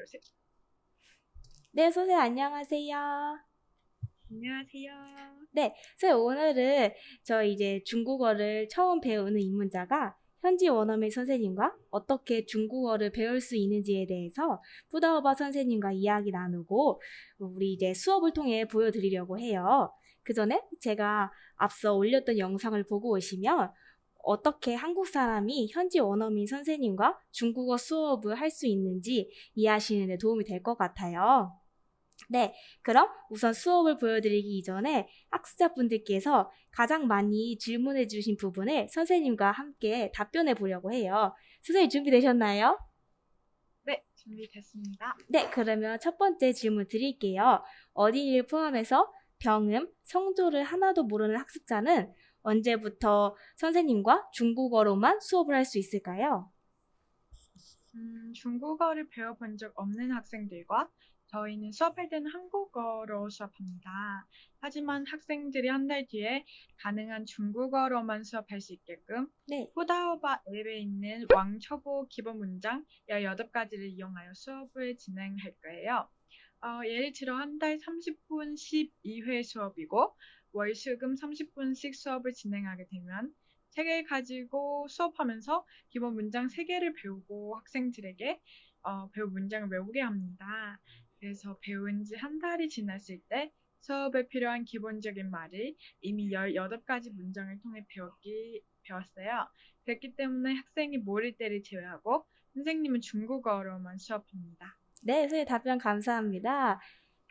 둘, 셋. 네, 선생님 안녕하세요. 안녕하세요. 선생님 오늘은 저 이제 중국어를 처음 배우는 입문자가 현지 원어민 선생님과 어떻게 중국어를 배울 수 있는지에 대해서 푸다오바 선생님과 이야기 나누고 우리 이제 수업을 통해 보여드리려고 해요. 그 전에 제가 앞서 올렸던 영상을 보고 오시면 어떻게 한국 사람이 현지 원어민 선생님과 중국어 수업을 할 수 있는지 이해하시는 데 도움이 될 것 같아요. 네, 그럼 우선 수업을 보여드리기 이전에 학습자분들께서 가장 많이 질문해 주신 부분을 선생님과 함께 답변해 보려고 해요. 선생님 준비되셨나요? 네, 준비됐습니다. 네, 그러면 첫 번째 질문 드릴게요. 어린이를 포함해서 병음, 성조를 하나도 모르는 학습자는 언제부터 선생님과 중국어로만 수업을 할 수 있을까요? 음, 중국어를 배워본 적 없는 학생들과 저희는 수업할 때는 한국어로 수업합니다. 하지만 학생들이 한 달 뒤에 가능한 중국어로만 수업할 수 있게끔 네, 후다오바 앱에 있는 왕초보 기본 문장 18가지를 이용하여 수업을 진행할 거예요. 어, 예를 들어 한 달 30분 12회 수업이고 월수금 30분씩 수업을 진행하게 되면 책을 가지고 수업하면서 기본 문장 3개를 배우고 학생들에게 어, 배운 문장을 외우게 합니다. 그래서 배운 지 한 달이 지났을 때 수업에 필요한 기본적인 말을 이미 18가지 문장을 통해 배웠기, 배웠어요. 그렇기 때문에 학생이 모를 때를 제외하고 선생님은 중국어로만 수업합니다. 네, 선생님 답변 감사합니다.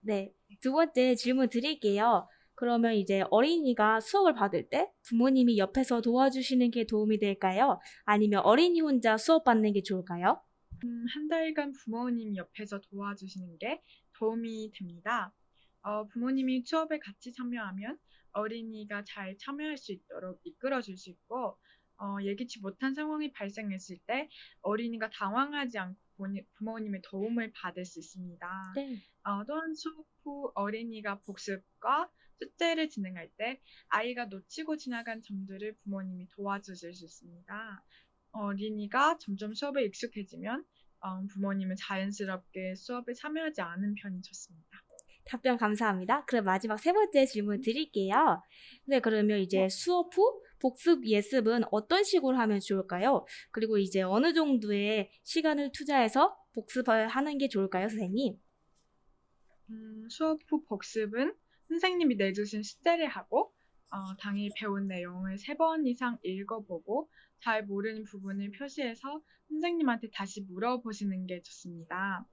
네, 두 번째 질문 드릴게요. 그러면 이제 어린이가 수업을 받을 때 부모님이 옆에서 도와주시는 게 도움이 될까요? 아니면 어린이 혼자 수업 받는 게 좋을까요? 음, 한 달간 부모님 옆에서 도와주시는 게 도움이 됩니다. 어, 부모님이 수업에 같이 참여하면 어린이가 잘 참여할 수 있도록 이끌어 줄 수 있고, 어, 예기치 못한 상황이 발생했을 때 어린이가 당황하지 않고 부모님- 부모님의 도움을 받을 수 있습니다. 네. 어, 또한 수업 후 어린이가 복습과 숙제를 진행할 때 아이가 놓치고 지나간 점들을 부모님이 도와주실 수 있습니다. 어린이가 점점 수업에 익숙해지면 어, 부모님은 자연스럽게 수업에 참여하지 않은 편이 좋습니다. 답변 감사합니다. 그럼 마지막 세 번째 질문 드릴게요. 네, 그러면 이제 수업 후 복습 예습은 어떤 식으로 하면 좋을까요? 그리고 이제 어느 정도의 시간을 투자해서 복습을 하는 게 좋을까요, 선생님? 음, 수업 후 복습은 선생님이 내주신 숙제를 하고 어, 당일 배운 내용을 세 번 이상 읽어보고 잘 모르는 부분을 표시해서 선생님한테 다시 물어보시는 게 좋습니다.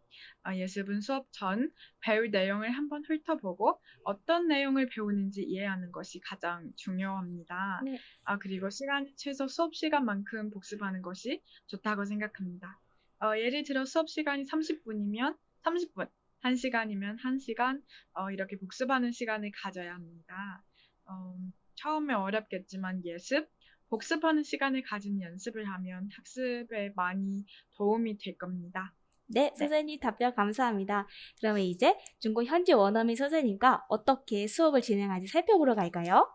어, 예습은 수업 전 배울 내용을 한번 훑어보고 어떤 내용을 배우는지 이해하는 것이 가장 중요합니다. 네. 아, 그리고 시간이 최소 수업 시간만큼 복습하는 것이 좋다고 생각합니다. 어, 예를 들어 수업 시간이 30분이면 30분, 1시간이면 1시간, 어, 이렇게 복습하는 시간을 가져야 합니다. 어, 처음에 어렵겠지만 예습, 복습하는 시간을 가진 연습을 하면 학습에 많이 도움이 될 겁니다. 네, 선생님 답변 감사합니다. 그러면 이제 중국 현지 원어민 선생님과 어떻게 수업을 진행할지 살펴보러 갈까요?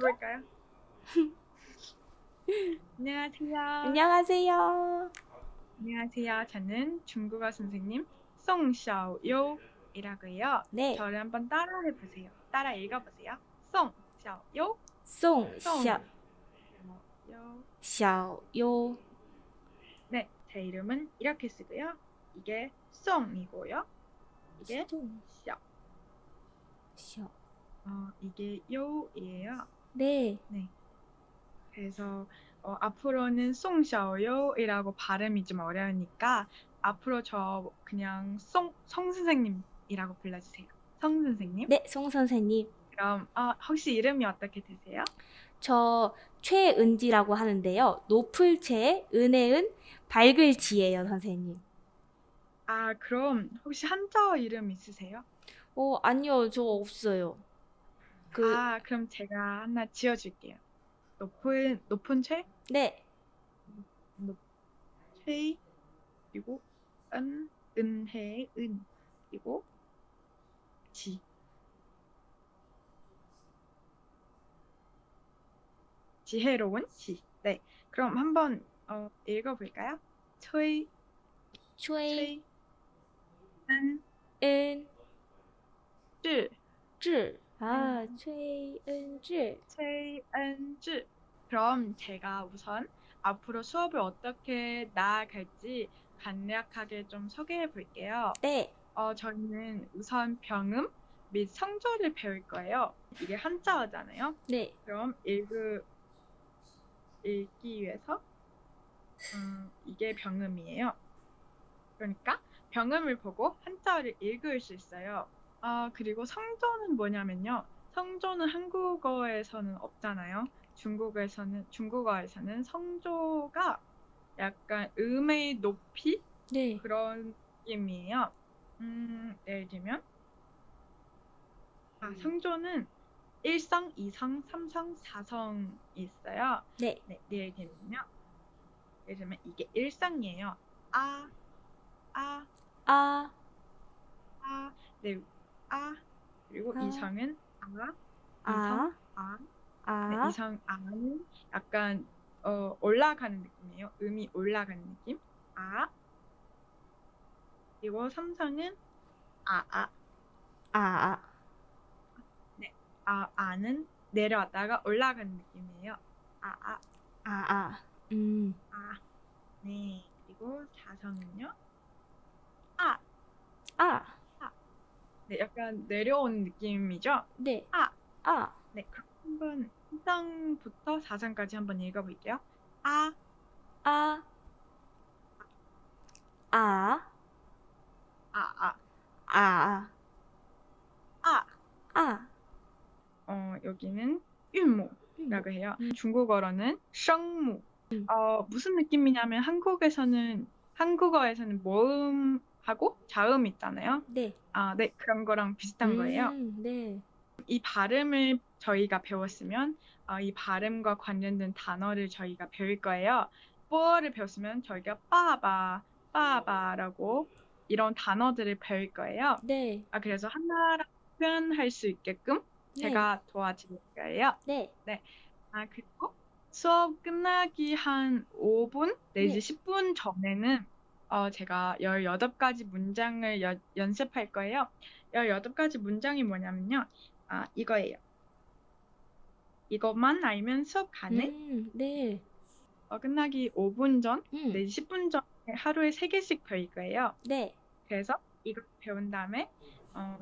볼까요? 안녕하세요. 안녕하세요. 안녕하세요. 저는 중국어 선생님 송샤오요이라고 해요. 네, 저를 한번 따라해 보세요. 따라 읽어 보세요. 송샤오요. 송, 송. 샤, 요. 샤, 요. 네, 제 이름은 이렇게 쓰고요. 이게 송이고요. 이게 송, 샤. 샤. 어, 이게 요이에요. 네, 그래서 어, 앞으로는 송샤오요이라고 발음이 좀 어려우니까 앞으로 저 그냥 송, 성 선생님이라고 불러주세요. 성 선생님. 네, 송 선생님. 그럼 어, 혹시 이름이 어떻게 되세요? 저 최은지라고 하는데요. 높을 채, 은혜은, 밝을 지예요, 선생님. 아, 그럼 혹시 한자어 이름 있으세요? 어, 아니요, 저 없어요. 그, 아, 그럼 제가 하나 지어줄게요. 높은 높은 최, 네, 최, 그리고 은, 은혜, 은, 그리고 지. 지혜로운 지. 네, 그럼 한번 어, 읽어볼까요? 최, 최, 최, 은, 은, 쯔, 智. 아, 음. 최은智. 최은쯔. 그럼 제가 우선 앞으로 수업을 어떻게 나아갈지 간략하게 좀 소개해 볼게요. 네. 어, 저희는 우선 병음 및 성조를 배울 거예요. 이게 한자어잖아요. 네. 그럼 읽으, 읽기 위해서 음, 이게 병음이에요. 그러니까 병음을 보고 한자어를 읽을 수 있어요. 아, 그리고 성조는 뭐냐면요. 성조는 한국어에서는 없잖아요. 중국어에서는 중국어에서는 성조가 약간 음의 높이 네. 그런 느낌이에요. 음, 예를 들면 아, 음. 성조는 1성, 2성, 3성, 4성이 있어요. 네. 네, 예를 들면요. 예를 들면 이게 1성이에요. 아, 아, 아, 아, 네, 아. 그리고 아. 2성은 아, 아, 아. 네, 아, 이성 아는 약간 어, 올라가는 느낌이에요. 음이 올라가는 느낌. 아. 그리고 삼성은 아, 아, 아, 아. 아, 아는 내려왔다가 올라가는 느낌이에요. 아, 아, 아, 아. 음. 아. 네. 그리고 사성은요. 아. 아, 네, 약간 내려오는 느낌이죠. 네. 아. 아, 네, 그럼 한번 1성부터 4성까지 한번 읽어볼게요. 아, 아. 아, 아, 아, 아, 아. 아. 어, 여기는 윤모라고 해요. 음. 중국어로는 성무. 음. 어, 무슨 느낌이냐면 한국에서는 한국어에서는 모음하고 자음 있잖아요. 네. 아, 네, 그런 거랑 비슷한 거예요. 음, 네. 이 발음을 저희가 배웠으면 어, 이 발음과 관련된 단어를 저희가 배울 거예요. 뽀를 배웠으면 저희가 빠바, 빠바라고 이런 단어들을 배울 거예요. 네. 아, 그래서 하나로 표현할 수 있게끔 네. 제가 도와드릴 거예요. 네. 아, 그리고 수업 끝나기 한 5분 내지 네. 10분 전에는 어, 제가 18가지 문장을 여- 연습할 거예요. 18가지 문장이 뭐냐면요. 아, 이거예요. 이것만 알면 수업 가네? 음, 네. 어, 끝나기 5분 전 음. 내지 10분 전에 하루에 3개씩 배울 거예요. 네. 그래서 이거 배운 다음에 어,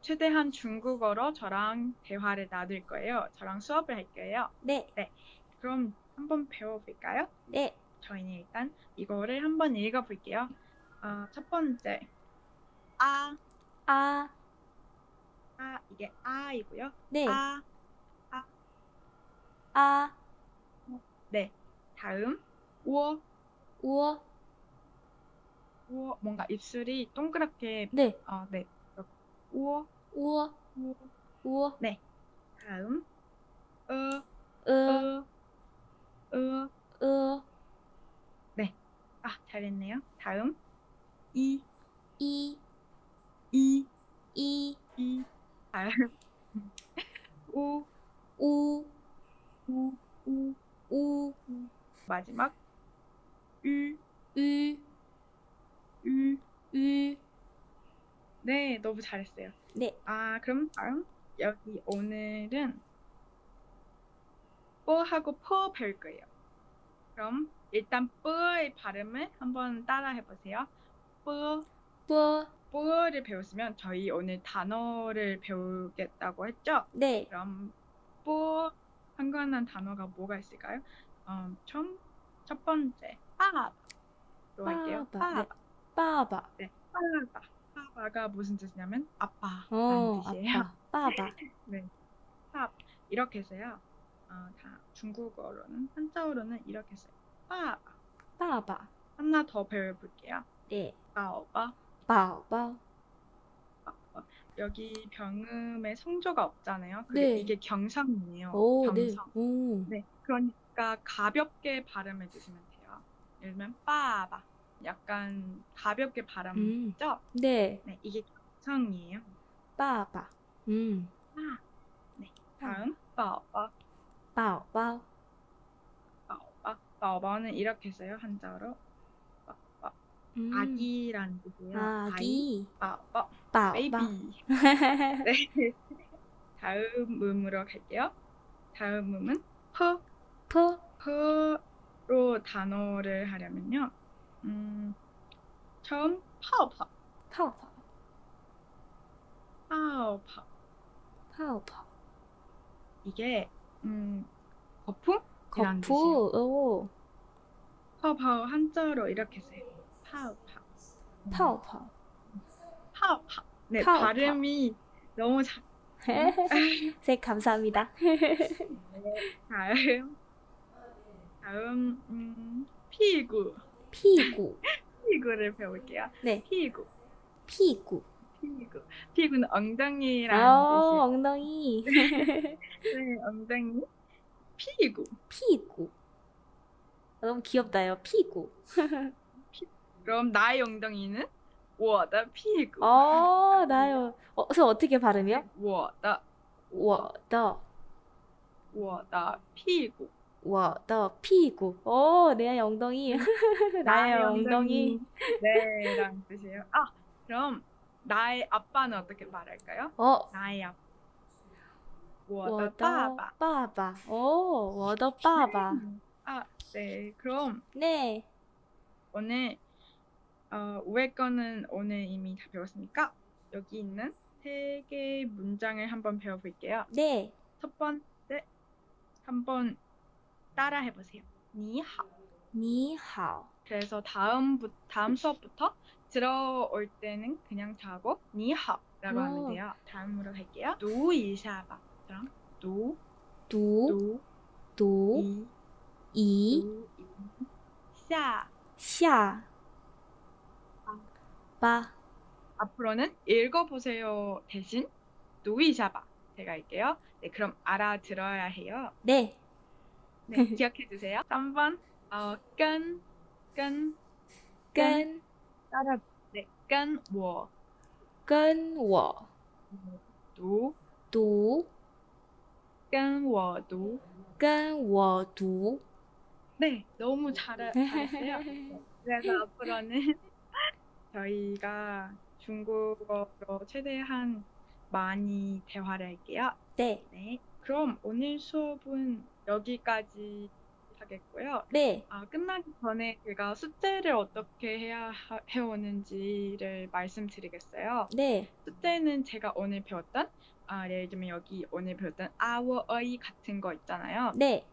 최대한 중국어로 저랑 대화를 나눌 거예요. 저랑 수업을 할 거예요. 네. 그럼 한번 배워볼까요? 네. 저희는 일단 이거를 한번 읽어볼게요. 어, 첫 번째, 아, 아, 아, 이게 아이고요. 네. 아, 아, 네. 다음, 워, 우어. 워, 뭔가 입술이 동그랗게, 네. 어, 네. 워, 우어. 워. 우어. 다음, 어, 으, 어, 어, 으. 아, 잘했네요. 다음, 이, 이, 이, 이, 이. 다음, 우, 우, 우, 우. 우, 마지막, 유, 유, 유. 유. 네, 너무 잘했어요. 네. 아, 그럼 다음 여기 오늘은 뽀하고 퍼 배울 거예요. 그럼 일단 뽀의 발음을 한번 따라 해보세요. 뽀, 뽀. 뽀를 배웠으면 저희 오늘 단어를 배우겠다고 했죠? 네. 그럼 뽀 상관한 단어가 뭐가 있을까요? 어, 처음 첫 번째 빠바로 할게요. 빠바. 빠바. 빠바. 네, 빠바. 빠바가 무슨 뜻이냐면 아빠라는 어, 뜻이에요. 아빠. 빠바. 팝 이렇게 해서요. 어, 다 중국어로는 한자어로는 이렇게 써요. 빠 빠바. 하나 더 배워볼게요. 네. 빠오 빠 빠바. 빠오빠. 여기 병음에 성조가 없잖아요. 그리고 네. 이게 경상이에요. 오, 네. 경상. 오. 네, 그러니까 가볍게 발음해 주시면 돼요. 예를 들면 빠바 약간 가볍게 음. 발음했죠? 네. 네, 이게 경상이에요. 빠바. 음. 빠. 네, 다음 빠오빠 빠오빠. 빠오빠 빠오빠는 이렇게 써요 빠오빠 음. 아기란 뜻이에요. 아, 아기. 빠빠, 빠, 베이비. 빠. 네. 다음 음으로 갈게요. 다음 음은 퍼, 퍼, 퍼로 단어를 하려면요. 음, 처음 파오파, 파오파. 파오파. 파오파. 이게 음. 뜻이에요. 오. 파오파오 한자로 이렇게 써요. 파오파. 파오파. 파오파. 네, 파오파. 발음이 너무 잘. 네, 감사합니다. 다음, 다음 음, 피구. 피구. 피구를 배울게요. 네, 피구. 피구. 피구. 피구는 엉덩이라는 어, 엉덩이. 뜻이에요. 네, 엉덩이. 피구. 피구. 너무 귀엽다요. 피구. 그럼 나의 엉덩이는 我的屁股. 어, 나요. 어, 그래서 어떻게 발음이요? 我的,我的,我的屁股.我的 피구. 오, 내 엉덩이. 나의 엉덩이. 네, 라는 뜻이에요. 아, 그럼 나의 아빠는 어떻게 말할까요? 어, 나의 아빠. 我我的的爸爸.爸爸. 오, 我的爸爸. 아, 네. 그럼 네. 오늘 어, 5회 거는 오늘 이미 다 배웠으니까 여기 있는 세 개의 문장을 한번 배워볼게요. 네. 첫 번째 한번 따라 해보세요. 니하. 니하오. 그래서 다음 부, 다음 수업부터 들어올 때는 그냥 자고 니하오라고 하면 돼요. 다음으로 갈게요. 노이샤바. 그럼 노, 두, 두, 이, 이, 샤, 샤, 바. 앞으로는 읽어보세요 대신 누이샤바 제가 할게요. 네, 그럼 알아들어야 해요. 네. 네, 기억해 주세요. 3번 어, 끈, 끈, 跟 따라 네, 끈, 我,跟我 读,读跟我读.跟我读 네, 너무 잘, 잘했어요. 네, 그래서 앞으로는 저희가 중국어로 최대한 많이 대화를 할게요. 네. 네, 그럼 오늘 수업은 여기까지 하겠고요. 네. 아, 끝나기 전에 제가 숙제를 어떻게 해야 하- 해오는지를 말씀드리겠어요. 네. 숙제는 제가 오늘 배웠던 아, 예를 들면 여기 오늘 배웠던 아워어이 같은 거 있잖아요. 네.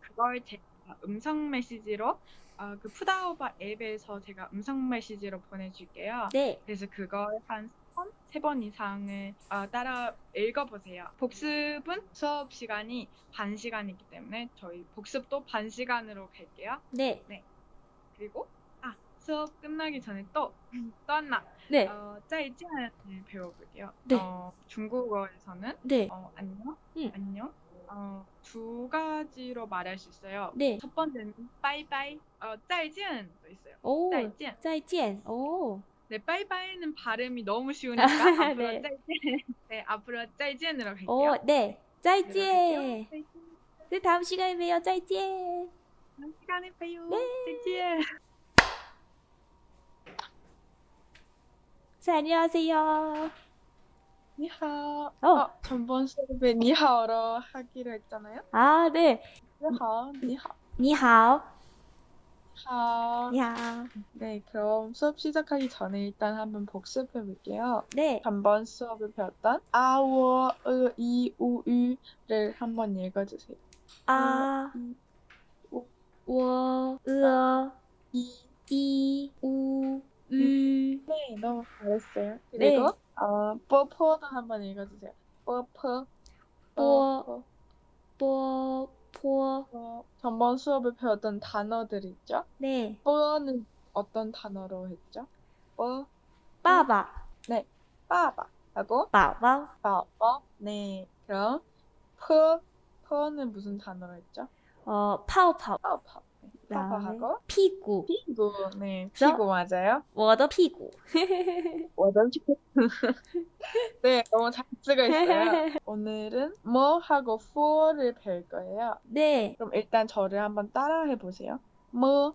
그걸 제가 음성 메시지로 아, 그 푸다오바 앱에서 제가 음성 메시지로 보내줄게요. 네. 그래서 그걸 한 세 번 이상을 아, 따라 읽어보세요. 복습은 수업 시간이 반 시간이기 때문에 저희 복습도 반 시간으로 갈게요. 네. 그리고 아 수업 끝나기 전에 또또 하나 네. 어, 再见을 배워볼게요. 네. 어, 중국어에서는 네. 어, 안녕, 응. 안녕. 어, 어, 두 가지로 말할 수 있어요. 네. 첫 번째는 빠이빠이, 어, 짤지엔도 있어요. 오, 짤지엔. 짜이젠. 오, 네, 빠이빠이는 발음이 너무 쉬우니까 앞으로 네. 짤지엔. 네, 앞으로 짤지엔으로 네, 갈게요. 오, 네. 짜이젠. 네, 다음 시간에 봬요. 네. 짜이젠. 다음 시간에 봬요. 짤지엔. 자, 안녕하세요. 니하. 어. 어, 전번 수업에 니하오로 하기로 했잖아요. 아, 네. 니하오, 니하오. 니하오. 니하오. 니하오. 네, 그럼 수업 시작하기 전에 일단 한번 복습해 볼게요. 네. 전번 수업에 배웠던 아워, 으, 이, 우, 유를 한번 읽어주세요. 아, 워, 으, 이, 이, 우, 유. 네, 너무 잘했어요. 그리고 네. 어, 뽀뽀도 한번 읽어주세요. 뽀뽀. 뽀. 뽀. 뽀. 뽀. 전번 수업에 배웠던 단어들 있죠? 네. 뽀는 어떤 단어로 했죠? 뽀. 빠바. 네. 빠바. 하고. 빠바. 빠바. 네. 그럼, 푸. 푸는 무슨 단어로 했죠? 어, 파오파오. 파오파오. 파하고 屁股 피구. 네, 그래서? 피구 맞아요. 我的屁股 워던 네, 너무 잘 쓰고 있어요. 오늘은 뭐 하고 for를 배울 거예요. 네. 그럼 일단 저를 한번 따라해 보세요. 뭐,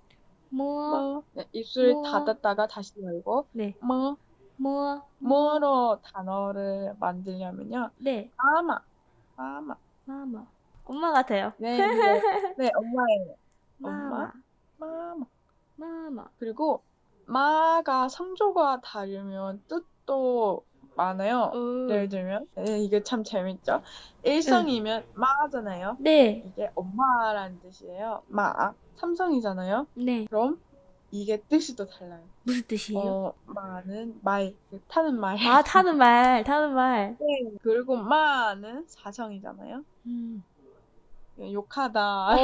뭐, 뭐. 네, 입술 뭐. 닫았다가 다시 열고 네, 뭐 뭐, 뭐로 단어를 만들려면요. 네, 마마 마마 마마. 엄마 같아요. 네, 네, 네 엄마예요. 마마, 마마 마마. 그리고 마가 성조가 다르면 뜻도 많아요. 어. 예를 들면 네, 이게 참 재밌죠. 일성이면 마잖아요. 네, 이게 엄마라는 뜻이에요. 마 삼성이잖아요. 네. 그럼 이게 뜻이 또 달라요. 무슨 뜻이에요? 어, 마는 말, 그 타는 말. 아, 타는 말, 타는 말. 네. 그리고 마는 사성이잖아요. 음. 욕하다.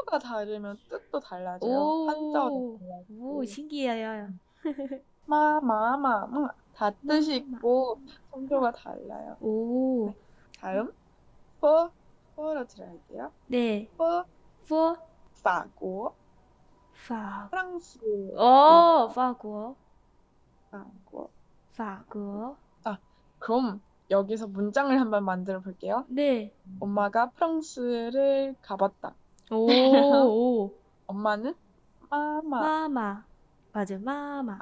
성조가 다르면 뜻도 달라져요. 오. 한자도 달라지고. 오, 신기해요. 마, 마, 마, 마. 다 뜻이. 있고 성조가 달라요. 오, 다음, 퍼, 퍼로 들어갈게요. 네. 퍼, 푸, 파고, 파, 프랑스, 어, 파고, 파고. 파고. 그럼 여기서 문장을 한번 만들어 볼게요. 네. 엄마가 프랑스를 가봤다. 오, 오. 엄마는 마마 마마. 맞아, 마마.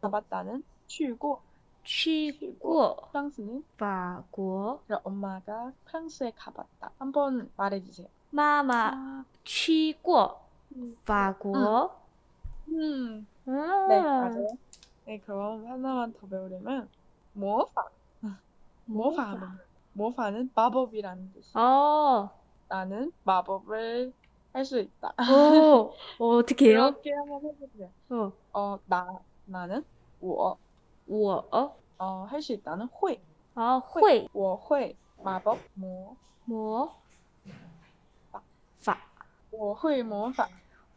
가봤다는 취고 취고, 프랑스는. 그럼 엄마가 프랑스에 가봤다. 한번 말해주세요. 마마, 아, 취고, 파고. 음, 아. 네 맞아요. 네 그럼 하나만 더 배우려면 모파 모파 모파는 마법이라는 뜻이. 어, 나는 마법을 할 수 있다. 오, 어, 어떻게 해요? 이렇게 한번 해보세요. 어, 어, 나 나는 我 우와, 어? 어, 할 수 있다는 会 아, 회, 我会 마법 뭐 뭐? 파, 我会魔法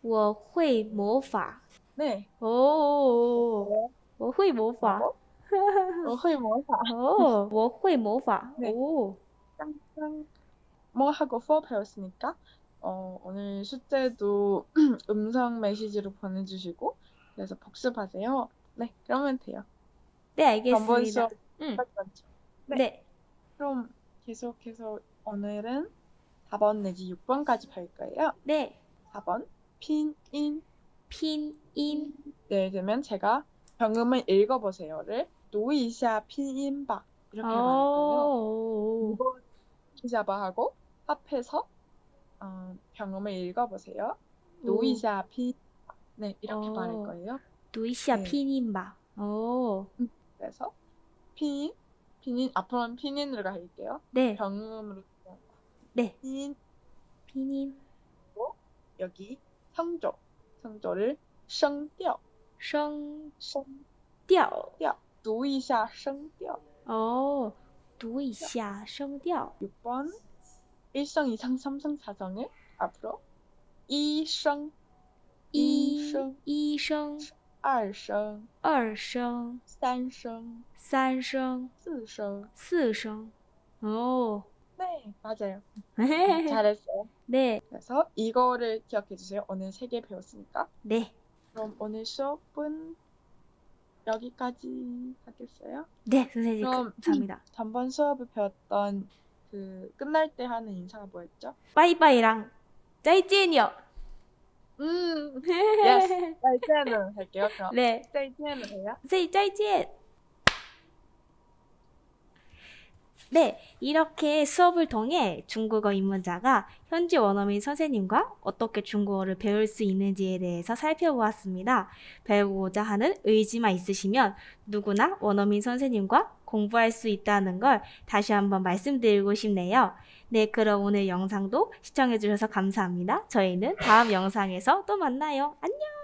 我会魔法。 네 哦，我会魔法。 마법 我会魔法哦，我会魔法。 네 哦， 짱짱 뭐 하고 수업 배웠으니까 어, 오늘 숙제도 음성 메시지로 보내주시고 그래서 복습하세요. 네, 그러면 돼요. 네, 알겠습니다. 음. 네. 네. 그럼 계속해서 오늘은 4번 내지 6번까지 볼 거예요. 네. 4번 핀인 핀인 예를 들면 제가 병음을 읽어보세요를 노이샤 핀인박 이렇게 말할 거예요. 이거 기자바하고 앞에서 어, 병음을 읽어보세요. 读一下拼音吧 네 이렇게 어. 말할 거예요. 读一下 네. 拼音吧。哦， 그래서拼音 拼音 앞으로는拼音으로 갈게요. 네, 병음으로 네.拼音 拼音 여기 성조 성조를 声调声声调。调读一下声调哦，读一下声调。 6번 1성, 2성, 3성, 4성을 앞으로 1성, 2성 2성 2성, 2성, 3성, 3성, 4성, 4성. 오. 네, 맞아요. 네. 음, 잘했어요. 네. 그래서 이거를 기억해 주세요. 오늘 세 개 배웠으니까. 네. 그럼 오늘 수업은 여기까지 하겠어요? 네, 선생님. 그럼 감사합니다. 음, 전번 수업을 배웠던 그 끝날 때 하는 인사가 뭐였죠? 빠이빠이랑 짜이찐이요. 음, yes. 짜이제는 할게요. 그럼 네, 짜이제는 해요. 선생님 짜이찐. 네, 이렇게 수업을 통해 중국어 입문자가 현지 원어민 선생님과 어떻게 중국어를 배울 수 있는지에 대해서 살펴보았습니다. 배우고자 하는 의지만 있으시면 누구나 원어민 선생님과 공부할 수 있다는 걸 다시 한번 말씀드리고 싶네요. 네, 그럼 오늘 영상도 시청해주셔서 감사합니다. 저희는 다음 영상에서 또 만나요. 안녕!